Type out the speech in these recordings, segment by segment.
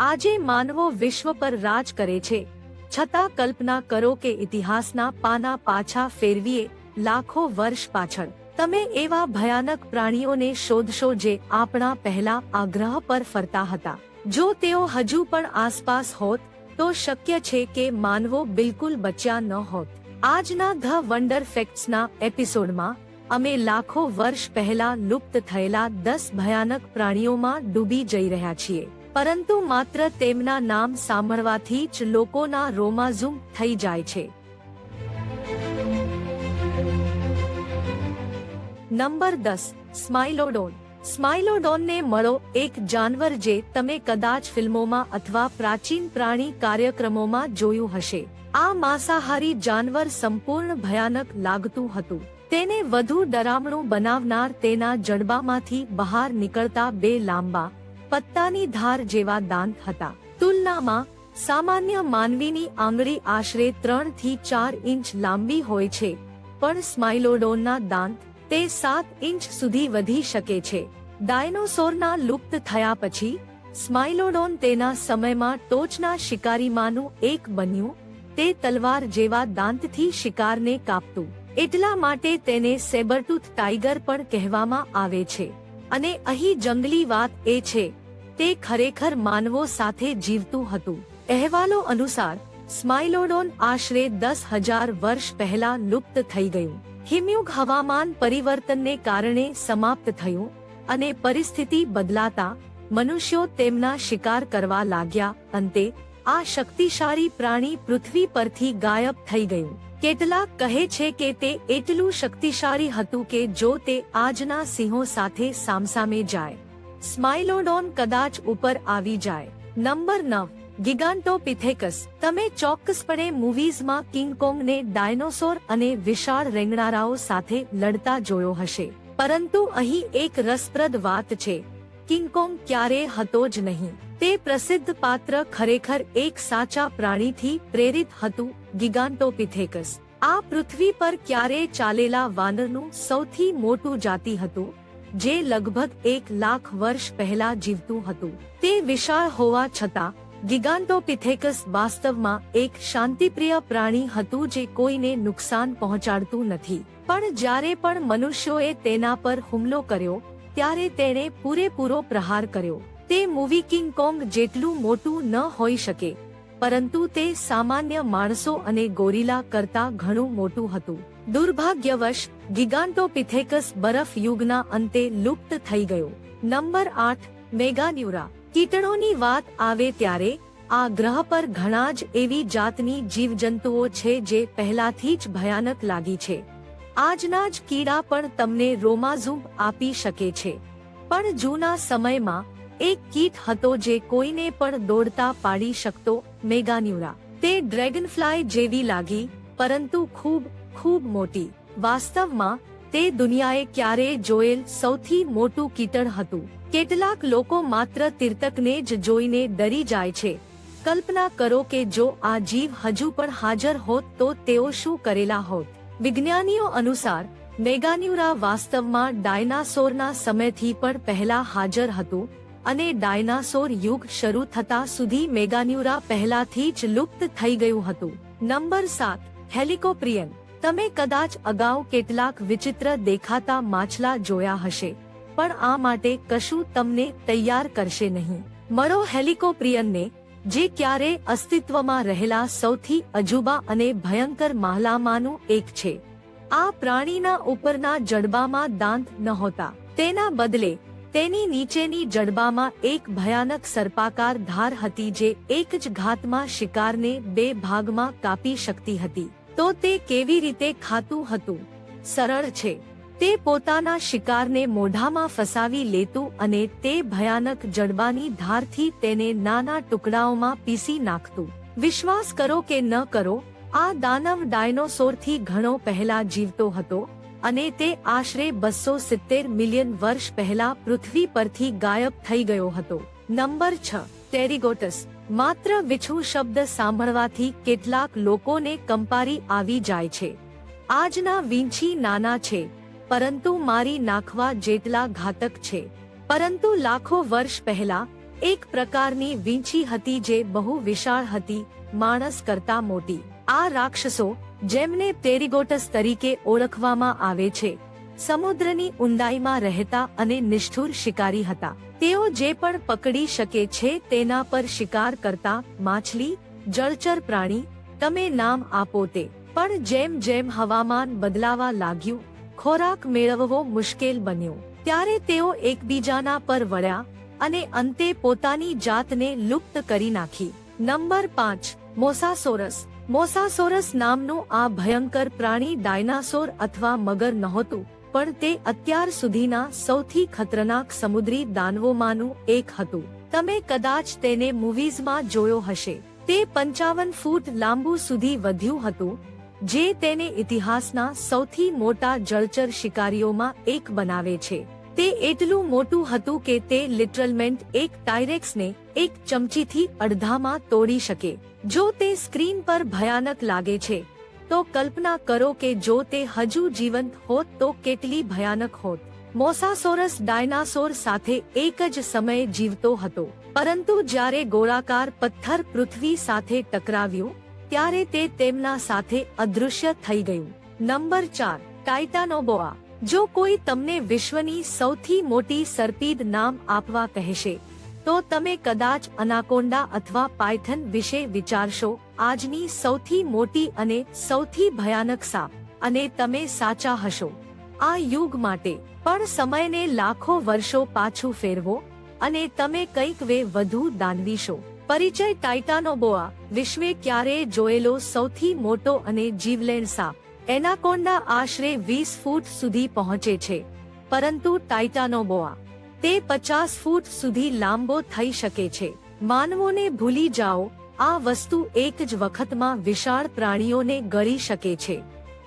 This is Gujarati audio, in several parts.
આજે માનવો વિશ્વ પર રાજ કરે છે. છતાં કલ્પના કરો કે ઇતિહાસના પાના પાછા ફેરવીએ લાખો વર્ષ પાછળ. તમે એવા ભયાનક પ્રાણીઓને શોધશો જે આપણા પહેલા આ ગ્રહ પર ફરતા હતા. જો તેઓ હજુ પણ આસપાસ હોત, તો શક્ય છે કે માનવો બિલકુલ બચ્યા ન હોત. આજના ધ વન્ડર ફેક્ટ્સના એપિસોડમાં, અમે લાખો વર્ષ પહેલા લુપ્ત થયેલા દસ ભયાનક પ્રાણીઓમાં ડૂબી જઈ રહ્યા છીએ. પરંતુ માત્ર તેમના નામ સાંભળવાથી જ લોકોના રોમાઝુમ થઈ જાય છે. નંબર દસ, સ્માઇલોડોન. સ્માઇલોડોનને મળો એક જાનવર જે તમે કદાચ ફિલ્મોમાં અથવા પ્રાચીન પ્રાણી કાર્યક્રમોમાં જોયું હશે. આ માંસાહારી જાનવર સંપૂર્ણ ભયાનક લાગતું હતું. તેને વધુ ડરામણું બનાવનાર તેના જડબામાંથી બહાર નીકળતા બે લાંબા પત્તાની ધાર જેવા દાંત હતા. તુલનામાં સામાન્ય માનવીની આંગળી આશરે ત્રણથી ચાર ઇંચ લાંબી હોય છે, પણ સ્માઇલોડોનના દાંત તે સાત ઇંચ સુધી વધી શકે છે. ડાયનોસોરના લુપ્ત થયા પછી, સ્માઇલોડોન તેના સમયમાં ટોચના શિકારીમાંનું એક બન્યું, તે તલવાર જેવા દાંતથી શિકારને કાપતું. એટલા માટે તેને સેબરટૂથ ટાઈગર પણ કહેવામાં આવે છે. અને અહીં જંગલી વાત એ છે તે ખરેખર માનવો સાથે જીવતું હતું. અહેવાલો અનુસાર, સ્માઇલોડોન આશરે દસ હજાર વર્ષ પહેલા લુપ્ત થઈ ગયું. હિમયુગ હવામાન પરિવર્તનને કારણે સમાપ્ત થયું અને પરિસ્થિતિ બદલાતા મનુષ્યો તેમના શિકાર કરવા લાગ્યા. અંતે, આ શક્તિશાળી પ્રાણી પૃથ્વી પરથી ગાયબ થઈ ગયું. કેટલાક કહે છે કે તે એટલું શક્તિશાળી હતું કે જો તે આજના સિંહો સાથે સામસામે જાય. સ્માઇલોડોન કદાચ ઉપર આવી જાય. નંબર નવ, ગિગાન્ટોપિથેકસ, તમે ચોક્કસપણે મૂવીઝમાં કિંગ કોંગને ડાયનોસોર અને વિશાળ રેંગણારાઓ સાથે લડતા જોયો હશે. પરંતુ અહીં એક રસપ્રદ વાત છે. કિંગ કોંગ ક્યારે હતો જ નહીં. તે પ્રસિદ્ધ પાત્ર ખરેખર એક સાચા પ્રાણીથી પ્રેરિત હતું, ગિગાન્ટોપિથેકસ. આ પૃથ્વી પર ક્યારે ચાલેલા વાનરનું સૌથી મોટું જાતિ હતું? જે લગભગ એક લાખ વર્ષ પહેલા જીવતું હતું. તે વિશાળ હોવા છતાં, ગિગાન્ટોપિથેકસ વાસ્તવમાં એક શાંતિપ્રિય પ્રાણી હતું જે કોઈને નુકસાન પહોંચાડતું નથી. પણ જ્યારે પણ મનુષ્યોએ તેના પર હુમલો કર્યો, ત્યારે તેણે પૂરેપૂરો પ્રહાર કર્યો. તે મૂવી કિંગ કોંગ જેટલું મોટું ન હોઈ શકે. પરંતુ તે સામાન્ય માણસો અને ગોરીલા કરતા ઘણું મોટું હતું. દુર્ભાગ્યવશ, ગિગાન્ટોપિથેકસ બરફ યુગના અંતે લુપ્ત થઈ ગયો. નંબર આઠ, મેગાન્યુરા. કીટણોની વાત આવે ત્યારે, આ ગ્રહ પર ઘણા જ એવી જાતની જીવજંતુઓ છે જે પહેલાથી જ ભયાનક લાગી છે. આજના જ કીડા પણ તમને રોમાઝુમ આપી શકે છે. પણ જૂના સમયમાં એક કીટ હતો જે કોઈને પણ દોડતા પાડી શકતો મેગાન્યુરા. તે ડ્રેગનફ્લાય જેવી લાગી, પરંતુ ખૂબ ખૂબ મોટી. વાસ્તવમાં, તે દુનિયાએ ક્યારેય જોયેલ સૌથી મોટું કીટણ હતું. કેટલાક લોકો માત્ર તીર્તકને જ જોઈને ડરી જાય છે. કલ્પના કરો કે જો આ જીવ હજુ પણ હાજર હોત તો તેઓ શું કરેલા હોત. વિજ્ઞાનીઓ અનુસાર, મેગાન્યુરા વાસ્તવમાં ડાયનાસોરના સમયથી પણ પહેલા હાજર હતું અને ડાયનાસોર યુગ શરૂ થતા સુધી મેગાન્યુરા પહેલાથી જ લુપ્ત થઈ ગયું હતું. નંબર સાત, હેલિકોપ્રિયન. તમે કદાચ અગાઉ કેટલાક વિચિત્ર દેખાતા માછલા જોયા હશે, પણ આ માટે કશું તમને તૈયાર કરશે નહીં. મળો હેલિકોપ્રિયનને, જે ક્યારે અસ્તિત્વમાં રહેલા સૌથી અજુબા અને ભયંકર માહલામાંનું એક છે. આ પ્રાણીના ઉપરના જડબામાં દાંત નહોતા. તેના બદલે તેની નીચેની જડબામાં એક ભયાનક સર્પાકાર ધાર હતી જે એક જ ઘાતમાં શિકારને બે ભાગમાં કાપી શકતી હતી. તો તે કેવી રીતે ખાતું હતું? સરળ છે. તે પોતાના શિકારને મોઢામાં ફસાવી લેતું અને તે ભયાનક જડબાની ધારથી તેને નાના ટુકડાઓમાં પીસી નાખતું. વિશ્વાસ કરો કે ન કરો, આ દાનવ ડાયનોસોરથી ઘણો પહેલા જીવતો હતો. અને તે આશરે બસો સિત્તેર મિલિયન વર્ષ પહેલા પૃથ્વી પરથી ગાયબ થઈ ગયો હતો. નંબર છ, ટેરિગોટસ. માત્ર વિછુ શબ્દ સાંભળવાથી કેટલાક લોકોને કંપારી આવી જાય છે. આજના વીંછી નાના છે, પરંતુ મારી નાખવા જેટલા ઘાતક છે. પરંતુ લાખો વર્ષ પહેલા, એક પ્રકારની વીંછી હતી જે બહુ વિશાળ હતી, માણસ કરતા મોટી. આ રાક્ષસો જેમને પેરીગોટસ તરીકે ઓળખવામાં આવે છે. સમુદ્રની ઊંડાઈમાં રહેતા અને નિષ્ઠુર શિકારી હતા. તેઓ જે પણ પકડી શકે છે તેના પર શિકાર કરતા માછલી, જળચર પ્રાણી, તમે નામ આપો તે. પણ જેમ જેમ હવામાન બદલાવા લાગ્યું, ખોરાક મેળવવો મુશ્કેલ બન્યો. ત્યારે તેઓ એકબીજાના પર વળ્યા અને અંતે પોતાની જાતને લુપ્ત કરી નાખી. નંબર પાંચ, મોસાસોરસ. મોસાસોરસ નામનું આ ભયંકર પ્રાણી ડાયનાસોર અથવા મગર નહોતું, પણ તે અત્યાર સુધીના સૌથી ખતરનાક સમુદ્રી દાનવોમાંનું એક હતું. તમે કદાચ તેને મૂવીઝમાં જોયો હશે. તે પંચાવન ફૂટ લાંબુ સુધી વધ્યું હતું, જે તેને ઇતિહાસના સૌથી મોટા જળચર શિકારીઓમાં એક બનાવે છે. તે એટલું મોટું હતું કે તે લિટરલમેન્ટ એક ટાયરેક્સને એક ચમચીથી અડધામાં તોડી શકે. જો તે સ્ક્રીન પર ભયાનક લાગે છે, તો કલ્પના કરો કે જો તે હજુ જીવંત હોત તો કેટલી ભયાનક હોત. મોસાસોરસ ડાયનાસોર સાથે એક જ સમયે જીવતો હતો. પરંતુ જ્યારે ગોળાકાર પથ્થર પૃથ્વી સાથે ટકરાવ્યું, ત્યારે તે તેમના સાથે અદૃશ્ય થઈ ગયું. નંબર ચાર, ટાઇટાનોબોઆ. જો કોઈ તમને વિશ્વની સૌથી મોટી સરપીદ નામ આપવા કહેશે, તો તમે કદાચ અનાકોન્ડા અથવા પાયથન વિશે વિચારશો, આજની સૌથી મોટી અને સૌથી ભયાનક સાપ, અને તમે સાચા હશો. આ યુગ માટે, પણ સમયને લાખો વર્ષો પાછું ફેરવો, અને તમે કંઈક વે વધુ દાનવીશો. પરિચય ટાઇટાનોબોઆ, વિશ્વે ક્યારેય જોયેલો સૌથી મોટો અને જીવલેણ સાપ. એનાકોન્ડા આશરે વીસ ફૂટ સુધી પહોંચે છે, પરંતુ ટાઇટાનોબોઆ તે પચાસ ફૂટ સુધી લાંબો થઈ શકે છે. માનવોને ભૂલી જાઓ, આ વસ્તુ એક જ વખતમાં વિશાળ પ્રાણીઓને ગળી શકે છે.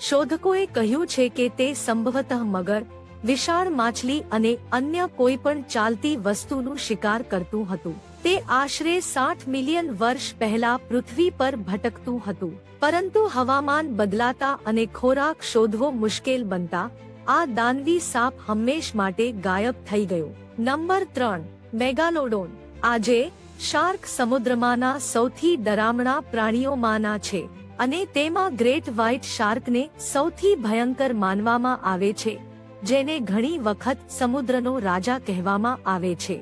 શોધકોએ કહ્યું છે કે તે સંભવતઃ મગર, વિશાળ માછલી અને અન્ય કોઈ પણ ચાલતી વસ્તુનું શિકાર કરતું હતું. તે આશરે સાઠ મિલિયન વર્ષ પહેલા પૃથ્વી પર ભટકતું હતું. પરંતુ હવામાન બદલાતા અને ખોરાક શોધવો મુશ્કેલ બનતા, આ દાનવી સાપ હંમેશ માટે ગાયબ થઈ ગયો. નંબર ત્રણ, મેગાલોડોન. આજે, શાર્ક સમુદ્રમાંના સૌથી ડરામણા પ્રાણીઓમાંના છે અને તેમાં ગ્રેટ વ્હાઇટ શાર્કને સૌથી ભયંકર માનવામાં આવે છે, જેને ઘણી વખત સમુદ્રનો રાજા કહેવામાં આવે છે.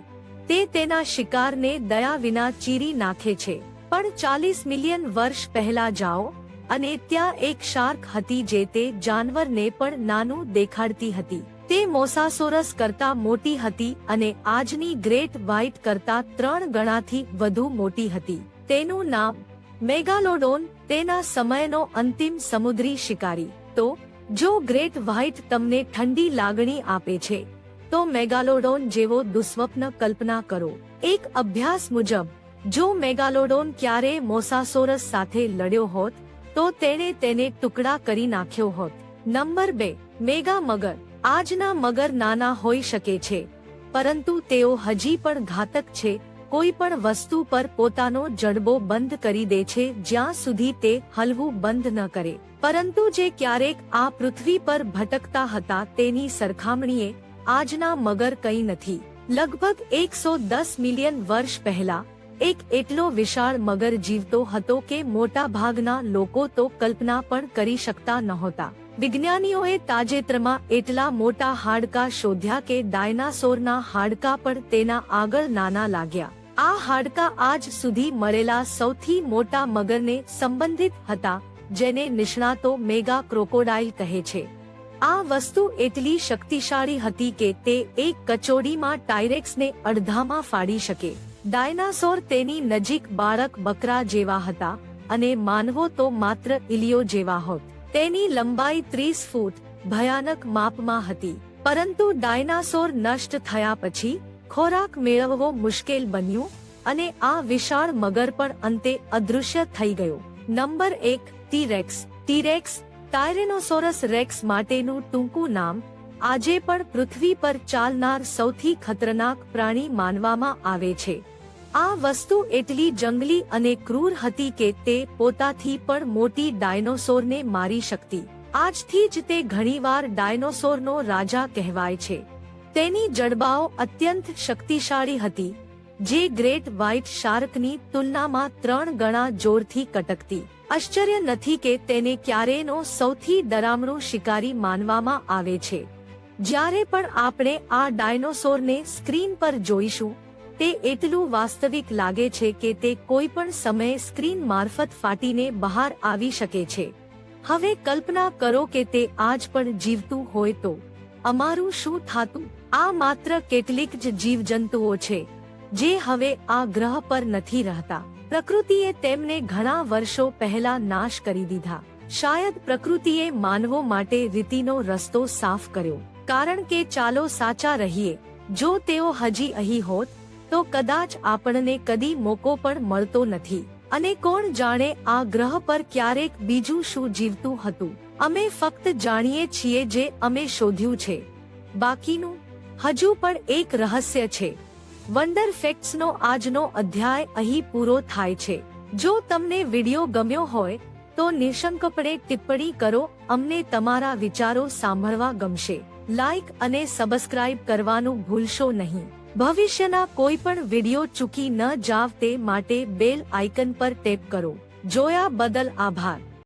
તે તેના શિકારને દયા વિના ચીરી નાખે છે. પણ ચાલીસ મિલિયન વર્ષ પહેલા જાઓ, અને ત્યાં એક શાર્ક હતી જે તે જાનવરને પણ નાનું દેખાડતી હતી. તે મોસાસોરસ કરતા મોટી હતી અને આજની ગ્રેટ વ્હાઇટ કરતા ત્રણ ગણાથી વધુ મોટી હતી. તેનું નામ મેગાલોડોન, તેના સમયનો અંતિમ સમુદ્રી શિકારી. તો, જો ગ્રેટ વ્હાઇટ તમને ઠંડી લાગણી આપે છે તો મેગાલોડોન જેવો દુસ્વપ્ન કલ્પના કરો. એક અભ્યાસ મુજબ, જો મેગાલોડોન ક્યારે મોસાસોરસ સાથે લડ્યો હોત, તો તેણે તેને ટુકડા કરી નાખ્યો હોત. નંબર બે, મેગા મગર. આજના મગર નાના હોઈ શકે છે. પરંતુ તેઓ હજી પણ ઘાતક છે. કોઈ પણ વસ્તુ પર પોતાનો જડબો બંધ કરી દે છે, જ્યાં સુધી તે હલવું બંધ ન કરે. પરંતુ જે ક્યારેક આ પૃથ્વી પર ભટકતા હતા, તેની સરખામણીએ આજના મગર કંઈ નથી. લગભગ એકસો દસ મિલિયન વર્ષ પહેલા, એક એટલો વિશાળ મગર જીવતો હતો કે મોટા ભાગના લોકો તો કલ્પના પણ કરી શકતા નહોતા. વિજ્ઞાનીઓએ તાજેતરમાં એટલા મોટા હાડકા શોધ્યા કે ડાયનાસોરના હાડકા પણ તેના આગળ નાના લાગ્યા. આ હાડકા આજ સુધી મળેલા સૌથી મોટા મગરને સંબંધિત હતા, જેને નિષ્ણાતો મેગા ક્રોકોડાઇલ કહે છે. આ વસ્તુ એટલી શક્તિશાળી હતી કે તે એક કચોડીમાં ટાયરેક્સને અડધામાં ફાડી શકે. ડાયનાસોર તેની નજીક બાળક બકરા જેવા હતા અને માનવો તો માત્ર ઇલિયો જેવા હોત. તેની લંબાઈ ત્રીસ ફૂટ, ભયાનક માપમાં હતી. પરંતુ ડાયનાસોર નષ્ટ થયા પછી ખોરાક મેળવવો મુશ્કેલ બન્યું અને આ વિશાળ મગર પણ અંતે અદૃશ્ય થઈ ગયો. નંબર એક, ટીરેક્સ. ટીરેક્સ ટાયરેનોસોરસ રેક્સ માટેનું ટૂંકું નામ આજે પણ પૃથ્વી પર ચાલનાર સૌથી ખતરનાક પ્રાણી માનવામાં આવે છે. આ વસ્તુ એટલી જંગલી અને ક્રૂર હતી કે તે પોતાથી પણ મોટી ડાયનોસોરને મારી શકતી. આજથી જ તે ઘણીવાર ડાયનોસોરનો રાજા કહેવાય છે. તેની જડબાઓ અત્યંત શક્તિશાળી હતી, જે ગ્રેટ વ્હાઇટ શાર્કની તુલનામાં ત્રણ ગણા જોરથી કટકતી. આશ્ચર્ય નથી કે તેને ક્યારેનો સૌથી ડરામણો શિકારી માનવામાં આવે છે. જ્યારે પણ આપણે આ ડાયનોસોરને સ્ક્રીન પર જોઈશું, તે એટલું વાસ્તવિક લાગે છે કે તે કોઈ પણ સમયે સ્ક્રીન મારફત ફાટીને બહાર આવી શકે છે. હવે કલ્પના કરો કે તે આજ પણ જીવતું હોય તો. અમારું શું થાતું? આ માત્ર કેટલીક જ જીવજંતુઓ છે, જે હવે આ ગ્રહ પર નથી રહેતા. પ્રકૃતિએ તેમને ઘણા વર્ષો પહેલા નાશ કરી દીધા. શાયદ પ્રકૃતિએ માનવો માટે રીતિનો રસ્તો સાફ કર્યો. કારણ કે ચાલો સાચા રહીએ, જો તેઓ હજી અહીં હોત, તો કદાચ આપણને કદી મોકો પણ મળતો નથી. અને કોણ જાણે આ ગ્રહ પર ક્યારેક બીજું શું જીવતું હતું. અમે ફક્ત જાણીએ છીએ જે અમે શોધ્યું છે. બાકીનું, હજુ પણ એક રહસ્ય છે. વન્ડર ફેક્ટ્સનો આજનો અધ્યાય અહીં પૂરો થાય છે. જો તમને વિડિયો ગમ્યો હોય, તો નિશંકપણે ટિપ્પણી કરો, અમને તમારા વિચારો સાંભળવા ગમશે. લાઇક અને સબસ્ક્રાઇબ કરવાનું ભૂલશો નહીં. ભવિષ્યના કોઈ પણ વિડિયો ચૂકી ન જાવ તે માટે બેલ આઇકન પર ટેપ કરો. જોયા બદલ આભાર.